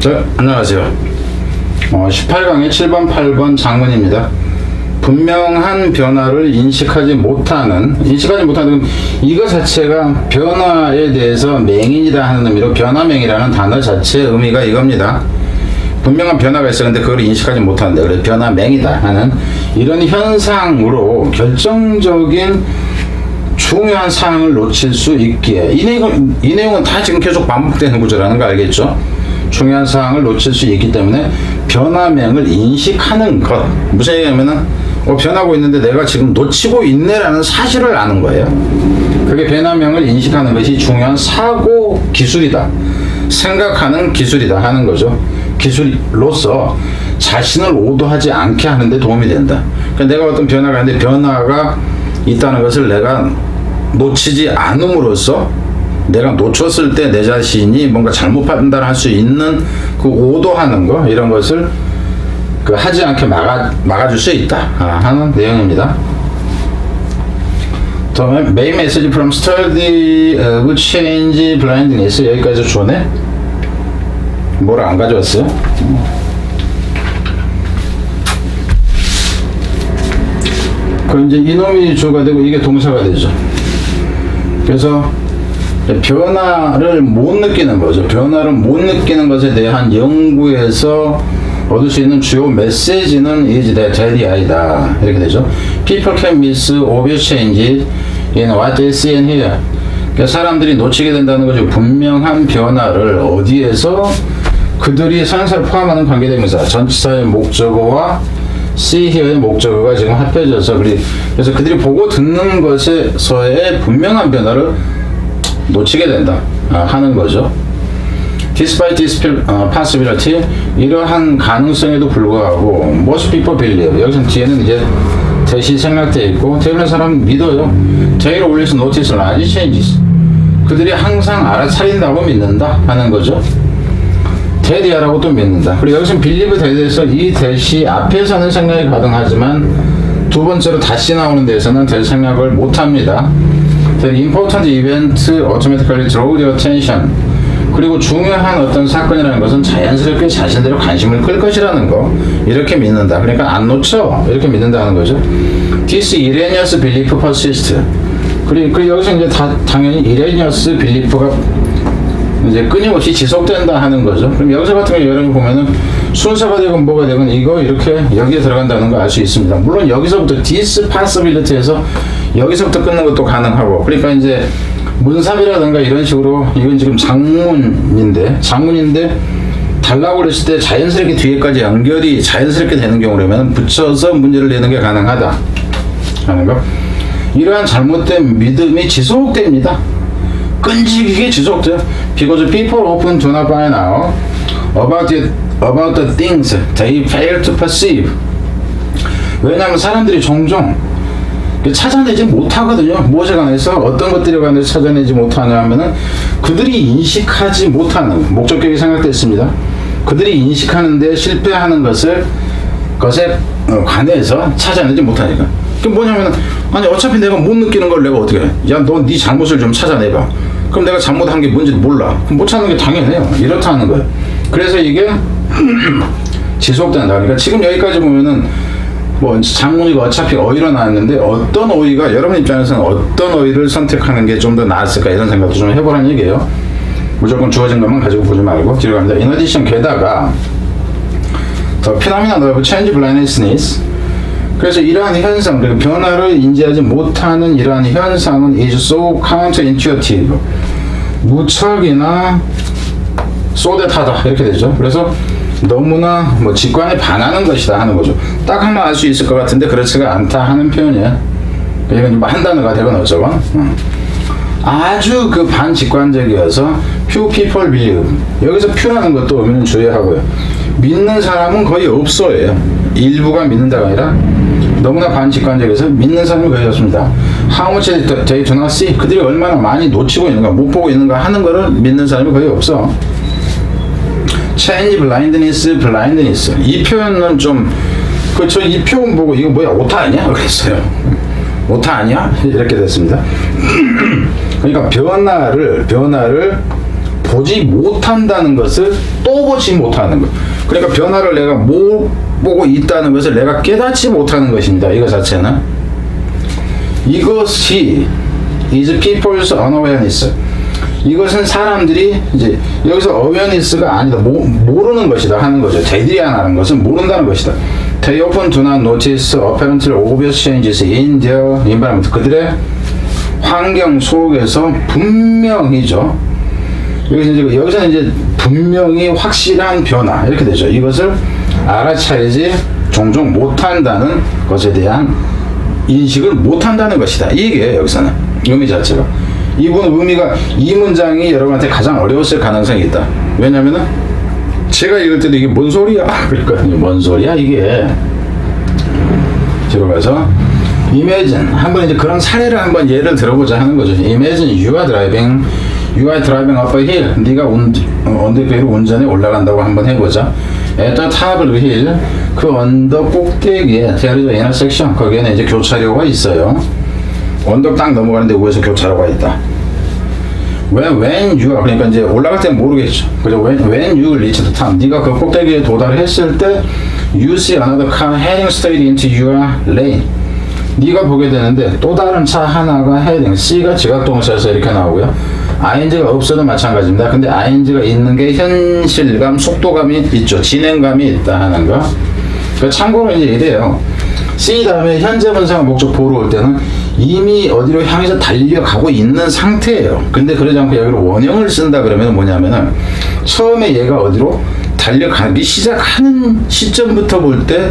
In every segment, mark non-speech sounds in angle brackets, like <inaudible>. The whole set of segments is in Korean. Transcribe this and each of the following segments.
자, 안녕하세요. 어, 18강의 7번, 8번 장문입니다. 분명한 변화를 인식하지 못하는, 인식하지 못하는, 이거 자체가 변화에 대해서 맹인이다 하는 의미로 변화맹이라는 단어 자체의 의미가 이겁니다. 분명한 변화가 있었는데 그걸 인식하지 못하는데, 그래서 변화맹이다 하는 이런 현상으로 결정적인 중요한 사항을 놓칠 수 있기에 이 내용은, 이 내용은 다 지금 계속 반복되는 구조라는 거 알겠죠? 중요한 사항을 놓칠 수 있기 때문에 변화명을 인식하는 것 무슨 얘기냐면은 어, 변하고 있는데 내가 지금 놓치고 있네라는 사실을 아는 거예요. 그게 변화명을 인식하는 것이 중요한 사고 기술이다. 생각하는 기술이다 하는 거죠. 기술로서 자신을 오도하지 않게 하는데 도움이 된다. 그러니까 내가 어떤 변화가 있는데 변화가 있다는 것을 내가 놓치지 않음으로써 내가 놓쳤을 때 내 자신이 뭔가 잘못 판단할 수 있는 그 오도하는 거 이런 것을 그 하지 않게 막아 막아줄 수 있다 아, 하는 내용입니다. 다음에 main message from study uh, would change blindness 여기까지 좋네. 뭐를 안 가져왔어요? 그럼 이제 이놈이 주가 되고 이게 동사가 되죠. 그래서 변화를 못 느끼는 거죠. 변화를 못 느끼는 것에 대한 연구에서 얻을 수 있는 주요 메시지는 is that daddy 아이다. 이렇게 되죠. People can miss obvious change in what they see and hear. 그러니까 사람들이 놓치게 된다는 거죠. 분명한 변화를 어디에서 그들이 상사를 포함하는 관계대명사 전치사의 목적어와 see here의 목적어가 지금 합해져서 그래서 그들이 보고 듣는 것에서의 분명한 변화를 놓치게 된다 아, 하는 거죠. Despite this 어, possibility, 이러한 가능성에도 불구하고 most people believe 여기서 뒤에는 이제 대시 생략되어 있고 대부분 사람 믿어요. They always notice large changes. 그들이 항상 알아차린다고 믿는다 하는 거죠. 대디아라고 또 믿는다. 그리고 여기서 빌리브 대대에서 이 대시 앞에서는 생략이 가능하지만 두 번째로 다시 나오는 데에서는 될 생략을 못합니다. The important event automatically draw the attention. 그리고 중요한 어떤 사건이라는 것은 자연스럽게 자신들의 관심을 끌 것이라는 거 이렇게 믿는다. 그러니까 안 놓쳐 이렇게 믿는다는 거죠. This erroneous belief persist. 그리고, 그리고 여기서 이제 다, 당연히 erroneous belief가 이제 끊임없이 지속된다 하는 거죠. 그럼 여기서 같은 경우 여러분 보면은 순서가 되건 뭐가 되건 이거 이렇게 여기에 들어간다는 거 알 수 있습니다. 물론 여기서부터 this possibility에서 여기서부터 끊는 것도 가능하고 그러니까 이제 문삽이라든가 이런 식으로 이건 지금 장문인데 장문인데 달라고 그랬을 때 자연스럽게 뒤에까지 연결이 자연스럽게 되는 경우라면 붙여서 문제를 내는 게 가능하다 하는 거. 이러한 잘못된 믿음이 지속됩니다. 끈질기게 지속돼요. Because people often do not find out about the, about the things they fail to perceive. 왜냐하면 사람들이 종종 찾아내지 못하거든요. 무엇에 관해서 어떤 것들에 관해서 찾아내지 못하냐 하면은 그들이 인식하지 못하는 목적격이 생각됐습니다. 그들이 인식하는데 실패하는 것을 것에 어, 관해서 찾아내지 못하니까. 그게 뭐냐면 아니 어차피 내가 못 느끼는 걸 내가 어떻게 해? 야너 네 잘못을 좀 찾아내봐. 그럼 내가 잘못한 게 뭔지 몰라. 그럼 못 찾는 게 당연해요. 이렇다는 거예요. 그래서 이게 <clears throat> 지속된다. 그러니까 지금 여기까지 보면은 뭐 장문이가 어차피 어휘로 나왔는데 어떤 어휘가 여러분 입장에서는 어떤 어휘를 선택하는 게 좀 더 나았을까 이런 생각도 좀 해보라는 얘기예요. 무조건 주어진 것만 가지고 보지 말고 뒤로 갑니다. In addition 게다가 더 phenomenon of change blindness 그래서 이러한 현상, 그리고 변화를 인지하지 못하는 이러한 현상은 is so counterintuitive. 무척이나 쏘대타다 이렇게 되죠. 그래서 너무나 뭐 직관에 반하는 것이다 하는 거죠. 딱 하면 알 수 있을 것 같은데 그렇지가 않다 하는 표현이야. 이건 뭐 한 단어가 되건 어쩌건. 음. 아주 그 반직관적이어서 few people believe 여기서 few라는 것도 의미는 주의하고요 믿는 사람은 거의 없어요 일부가 믿는다가 아니라 너무나 반직관적이어서 믿는 사람이 거의 없습니다 how much they do not see 그들이 얼마나 많이 놓치고 있는가 못 보고 있는가 하는 거를 믿는 사람이 거의 없어 change blindness blindness 이 표현은 좀 그 저 이 표현 보고 이거 뭐야 오타 아니야 <laughs> 그랬어요 오타 아니야 이렇게 됐습니다 <clears throat> 그러니까 변화를 변화를 보지 못한다는 것을 또 보지 못하는 것. 그러니까 변화를 내가 못 보고 있다는 것을 내가 깨닫지 못하는 것입니다. 이거 자체는. 이것이 is people's unawareness. 이것은 사람들이 이제 여기서 awareness가 아니다 모, 모르는 것이다 하는 거죠. 대들이 안 하는 것은 모른다는 것이다. They often do not notice apparently obvious changes in their environment. 그들의 환경 속에서 분명히죠. 여기서 이제 여기서는 이제 분명히 확실한 변화 이렇게 되죠. 이것을 알아차리지 종종 못한다는 것에 대한 인식을 못한다는 것이다. 이게 여기서는 의미 자체가. 이분 의미가 이 문장이 여러분한테 가장 어려웠을 가능성이 있다. 왜냐면은 제가 읽을 때도 이게 뭔 소리야? <laughs> 그랬거든요. 뭔 소리야 이게? 들어가서 imagine 한번 이제 그런 사례를 한번 예를 들어보자 하는 거죠. imagine you are driving you are driving up a hill. 네가 운, 어, 언덕배로 운전에 올라간다고 한번 해보자. at the top of hill 그 언덕 꼭대기에 there is an intersection 거기에는 이제 교차로가 있어요. 언덕 딱 넘어가는데 위에서 교차로가 있다. when, when you 그러니까 이제 올라갈 땐 모르겠죠. 그죠? when, when you reach the top 네가 그 꼭대기에 도달했을 때 you see another car heading straight into your lane. 네가 보게 되는데 또 다른 차 하나가 heading C가 지각동사에서 이렇게 나오고요. ing가 없어도 마찬가지입니다. 근데 ing가 있는 게 현실감, 속도감이 있죠. 진행감이 있다 하는 거. 그 참고로 이제 이래요. C 다음에 현재 분사가 목적 보러 올 때는 이미 어디로 향해서 달려가고 있는 상태예요. 근데 그러지 않고 여기로 원형을 쓴다 그러면 뭐냐면은 처음에 얘가 어디로 달려가기 시작하는 시점부터 볼 때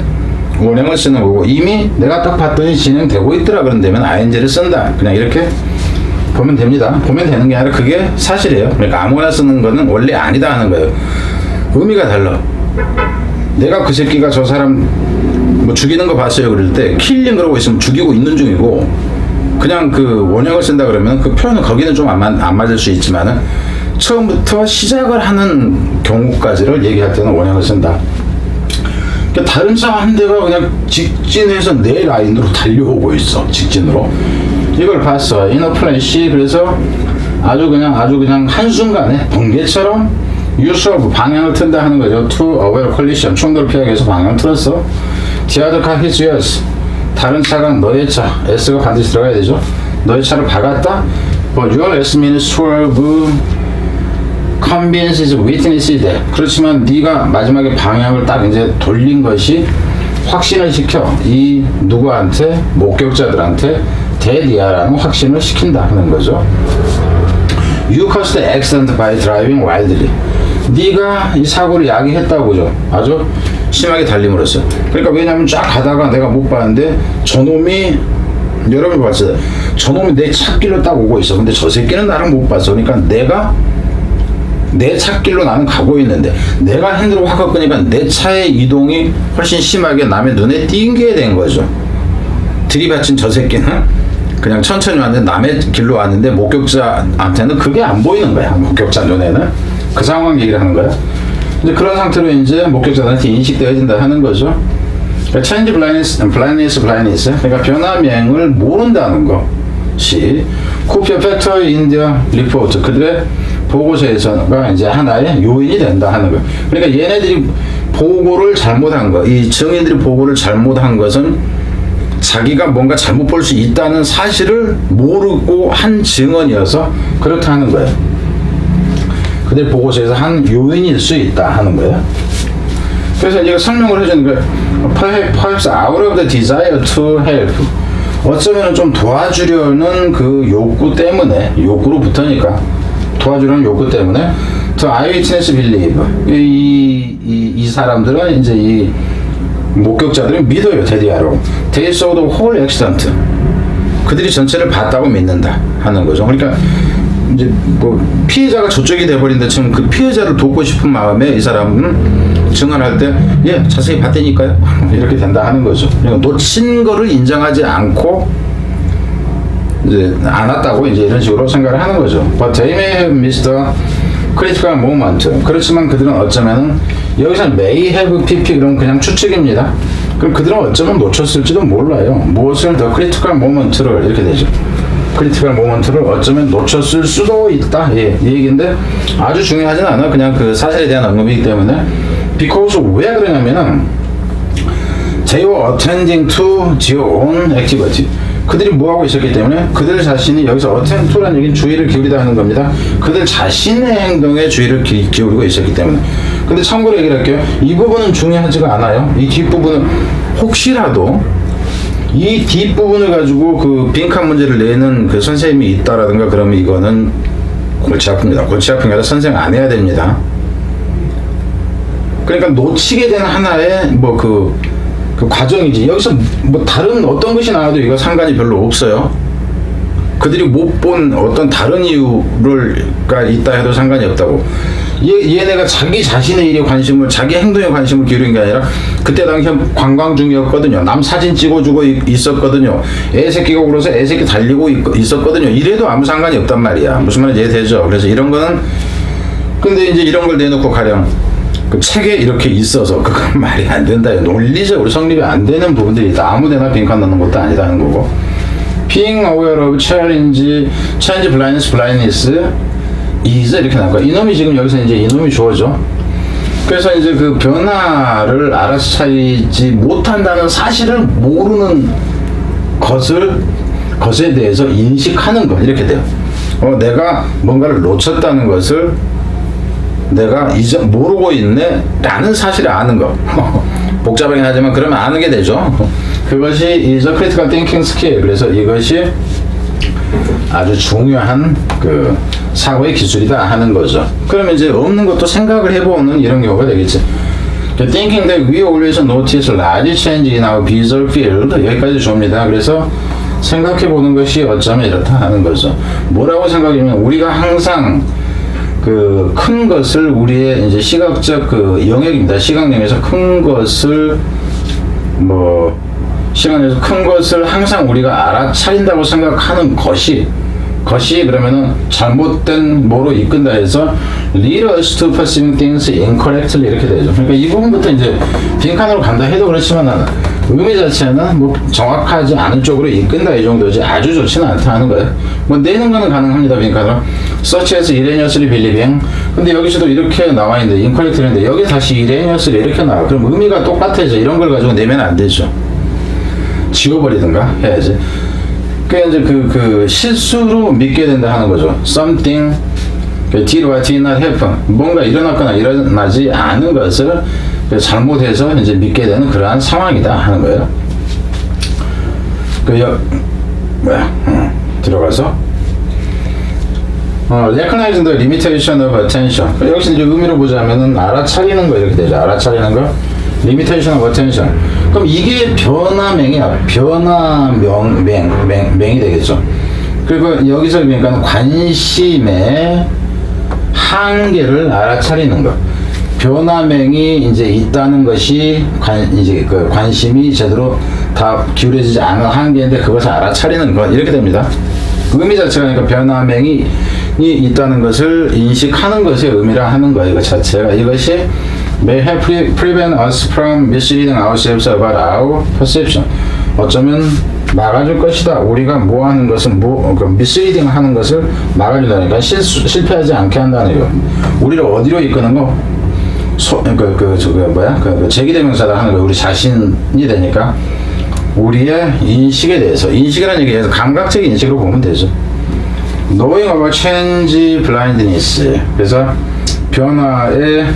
원형을 쓰는 거고 이미 내가 딱 봤더니 진행되고 있더라 그런다면 ing를 쓴다. 그냥 이렇게 보면 됩니다. 보면 되는 게 아니라 그게 사실이에요. 그러니까 아무나 쓰는 거는 원래 아니다 하는 거예요. 의미가 달라. 내가 그 새끼가 저 사람 뭐 죽이는 거 봤어요. 그럴 때 킬링 그러고 있으면 죽이고 있는 중이고 그냥 그 원형을 쓴다 그러면 그 표현은 거기는 좀 안 안 맞을 수 있지만은 처음부터 시작을 하는 경우까지를 얘기할 때는 원형을 쓴다. 그러니까 다른 차 한 대가 그냥 직진해서 내 라인으로 달려오고 있어. 직진으로. 이걸 봤어. 이너 플래시 그래서 아주 그냥 아주 그냥 한순간에 번개처럼 유수업 방향을 튼다 하는 거죠. To avoid collision. 충돌을 피하기 위해서 방향을 틀었어 hits yours 다른 차가 너의 차 S가 반드시 들어가야 되죠 너의 차를 박았다 but your S means swerve convenience witness 돼. 그렇지만 네가 마지막에 방향을 딱 이제 돌린 것이 확신을 시켜 이 누구한테 목격자들한테 대리아라는 확신을 시킨다 하는 거죠. You caused the accident by driving wildly. 네가 이 사고를 야기했다고죠. 아주 심하게 달림으로써. 그러니까 왜냐면 쫙 가다가 내가 못 봤는데 저놈이 여러분이 봤어요. 저놈이 내 차길로 딱 오고 있어. 근데 저 새끼는 나를 못 봤어. 그러니까 내가 내 차길로 나는 가고 있는데 내가 핸들을 확 꺾으니까 내 차의 이동이 훨씬 심하게 남의 눈에 띄게 된 거죠. 들이받친 저 새끼는 그냥 천천히 왔는데 남의 길로 왔는데 목격자한테는 그게 안 보이는 거야. 목격자 눈에는 그 상황 얘기를 하는 거야. 근데 그런 상태로 이제 목격자한테 인식되어진다 하는 거죠. 그러니까 blindness, blindness, blindness. 그러니까 변화명을 모른다는 것이 코피어 팩터 인디어 리포트 그들의 보고서에서가 이제 하나의 요인이 된다 하는 거. 그러니까 얘네들이 보고를 잘못한 거, 이 증인들이 보고를 잘못한 것은 자기가 뭔가 잘못 볼 수 있다는 사실을 모르고 한 증언이어서 그렇다 하는 거예요. 그들 보고서에서 한 요인일 수 있다 하는 거예요. 그래서 이제 설명을 해주는 거예요. Perhaps out of the desire to help. 어쩌면 좀 도와주려는 그 욕구 때문에, 욕구로부터니까. 도와주려는 욕구 때문에 저 eyewitness believe 이, 이, 이 사람들은 이제 이 목격자들은 믿어요 대디아로 they saw the whole accident 그들이 전체를 봤다고 믿는다 하는 거죠 그러니까 이제 뭐 피해자가 저쪽이 돼버린다 치면 그 피해자를 돕고 싶은 마음에 이 사람은 증언할 때 예 자세히 봤다니까요 <laughs> 이렇게 된다 하는 거죠 그러니까 놓친 거를 인정하지 않고 이제 안 왔다고 이제 이런 식으로 생각을 하는 거죠. But they may have missed a critical moment. 그렇지만 그들은 어쩌면 여기서는 may have pp 그럼 그냥 추측입니다. 그럼 그들은 어쩌면 놓쳤을지도 몰라요. 무엇을 더 critical moment를 이렇게 되죠. 크리티컬 모먼트를 어쩌면 놓쳤을 수도 있다. 예, 이 얘기인데 아주 중요하진 않아. 그냥 그 사실에 대한 언급이기 때문에 because 왜 그러냐면은 they were attending to their own activity. 그들이 뭐하고 있었기 때문에 그들 자신이 여기서 attend to라는 얘기는 주의를 기울이다 하는 겁니다. 그들 자신의 행동에 주의를 기, 기울이고 있었기 때문에. 근데 참고로 얘기를 할게요. 이 부분은 중요하지가 않아요. 이 뒷부분은 혹시라도 이 뒷부분을 가지고 그 빈칸 문제를 내는 그 선생님이 있다라든가 그러면 이거는 골치 아픕니다. 골치 아픈 게 아니라 선생 안 해야 됩니다. 그러니까 놓치게 되는 하나의 뭐그 그 과정이지 여기서 뭐 다른 어떤 것이 나와도 이거 상관이 별로 없어요. 그들이 못 본 어떤 다른 이유가 있다 해도 상관이 없다고. 얘, 얘네가 자기 자신의 일에 관심을, 자기 행동에 관심을 기울인 게 아니라, 그때 당시 관광 중이었거든요. 남 사진 찍어주고 있- 있었거든요. 애새끼가 울어서 애새끼 달리고 있, 있었거든요. 이래도 아무 상관이 없단 말이야. 무슨 말인지 이해되죠? 그래서 이런 거는, 근데 이제 이런 걸 내놓고 가령, 그 책에 이렇게 있어서 그건 <laughs> 말이 안 된다. 논리적으로 성립이 안 되는 부분들이 있다. 아무 데나 빈칸 넣는 것도 아니다는 거고. Being aware of challenge, change blindness, blindness is 이렇게 나올 거야. 이놈이 지금 여기서 이제 이놈이 주어져. 그래서 이제 그 변화를 알아차리지 못한다는 사실을 모르는 것을 것에 대해서 인식하는 것 이렇게 돼요. 어, 내가 뭔가를 놓쳤다는 것을 내가 이제 모르고 있네라는 사실을 아는 거. <laughs> 복잡하긴 하지만 그러면 아는 게 되죠. 그것이 is a critical. 그래서 이것이 아주 중요한 그 사고의 기술이다 하는 거죠. 그러면 이제 없는 것도 생각을 해보는 이런 경우가 되겠지. The thinking that we always notice large change in our visual field 여기까지 줍니다. 그래서 생각해 보는 것이 어쩌면 이렇다 하는 거죠. 뭐라고 생각하면 우리가 항상 그 큰 것을 우리의 이제 시각적 그 영역입니다. 시각 영역에서 큰 것을 뭐 시간에서 큰 것을 항상 우리가 알아차린다고 생각하는 것이 것이 그러면은 잘못된 뭐로 이끈다 해서 lead us to perceiving things incorrectly 이렇게 되죠. 그러니까 이 부분부터 이제 빈칸으로 간다 해도 그렇지만 의미 자체는 뭐 정확하지 않은 쪽으로 이끈다 이 정도지 아주 좋지는 않다 하는 거예요. 뭐 내는 거는 가능합니다 빈칸으로. such as erroneously believing. 근데 여기서도 이렇게 나와 있는데 incorrectly인데 여기 다시 erroneously 이렇게 나와. 그럼 의미가 똑같아져. 이런 걸 가지고 내면 안 되죠. 지워버리든가 해야지. 그 이제 그, 그 실수로 믿게 된다 하는 거죠. something 그 did or did not happen 뭔가 일어났거나 일어나지 않은 것을 그 잘못해서 이제 믿게 되는 그러한 상황이다 하는 거예요. 그 여, 뭐야 음, 들어가서 어, recognizing the limitation of attention. 그 여기서 이제 의미로 보자면은 알아차리는 거 이렇게 되죠. 알아차리는 거. Of attention. 그럼 이게 변화명이야. 변화명, 명, 명, 명이 되겠죠. 그리고 여기서 그러니까 관심의 한계를 알아차리는 것. 변화명이 이제 있다는 것이 관, 이제 그 관심이 제대로 다 기울여지지 않은 한계인데 그것을 알아차리는 것. 이렇게 됩니다. 의미 자체가 그러니까 변화명이 이 있다는 것을 인식하는 것의 의미라 하는 거예요. 그 자체가 이것이 may pre- prevent us from misleading ourselves about our perception. 어쩌면 막아줄 것이다. 우리가 뭐 하는 것은 뭐, 그 misleading 하는 것을 막아준다니까 실수, 실패하지 않게 한다는 거. 우리를 어디로 이끄는 거? 소, 그, 그, 저, 그, 뭐야? 그, 그 제기대명사다 하는 거. 우리 자신이 되니까 우리의 인식에 대해서, 인식이라는 얘기에서 감각적인 인식으로 보면 되죠. knowing about change blindness. 그래서 변화의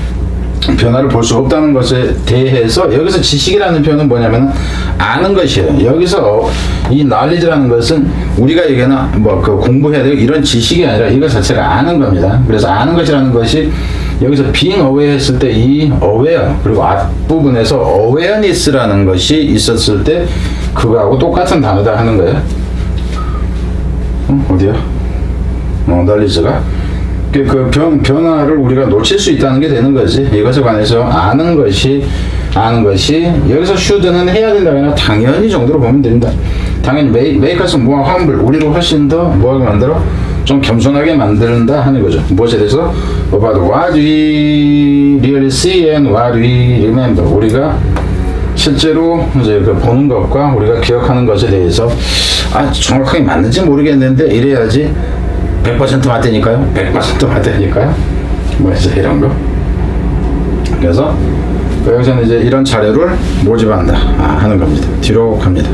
변화를 볼 수 없다는 것에 대해서 여기서 지식이라는 표현은 뭐냐면 아는 것이에요. 여기서 어, 이 knowledge라는 것은 우리가 얘기하는 뭐그 공부해야 되고 이런 지식이 아니라 이것 자체가 아는 겁니다. 그래서 아는 것이라는 것이 여기서 being aware 했을 때 이 aware 그리고 앞부분에서 awareness라는 것이 있었을 때 그거하고 똑같은 단어다 하는 거예요. 어, 어디야? 어, knowledge가 그, 그 변, 변화를 우리가 놓칠 수 있다는 게 되는 거지. 이것에 관해서 아는 것이, 아는 것이, 여기서 should는 해야 된다. 그냥 당연히 정도로 보면 됩니다. 당연히 make us more humble. 우리를 훨씬 더 뭐하게 만들어? 좀 겸손하게 만든다 하는 거죠. 무엇에 대해서? about what we really see and what we remember. 우리가 실제로 이제 그 보는 것과 우리가 기억하는 것에 대해서 아 정확하게 맞는지 모르겠는데 이래야지 100% 맞다니까요. 100% 맞다니까요. 뭐 이런 거. 그래서 그 여기서는 이제 이런 자료를 모집한다 아, 하는 겁니다. 뒤로 갑니다.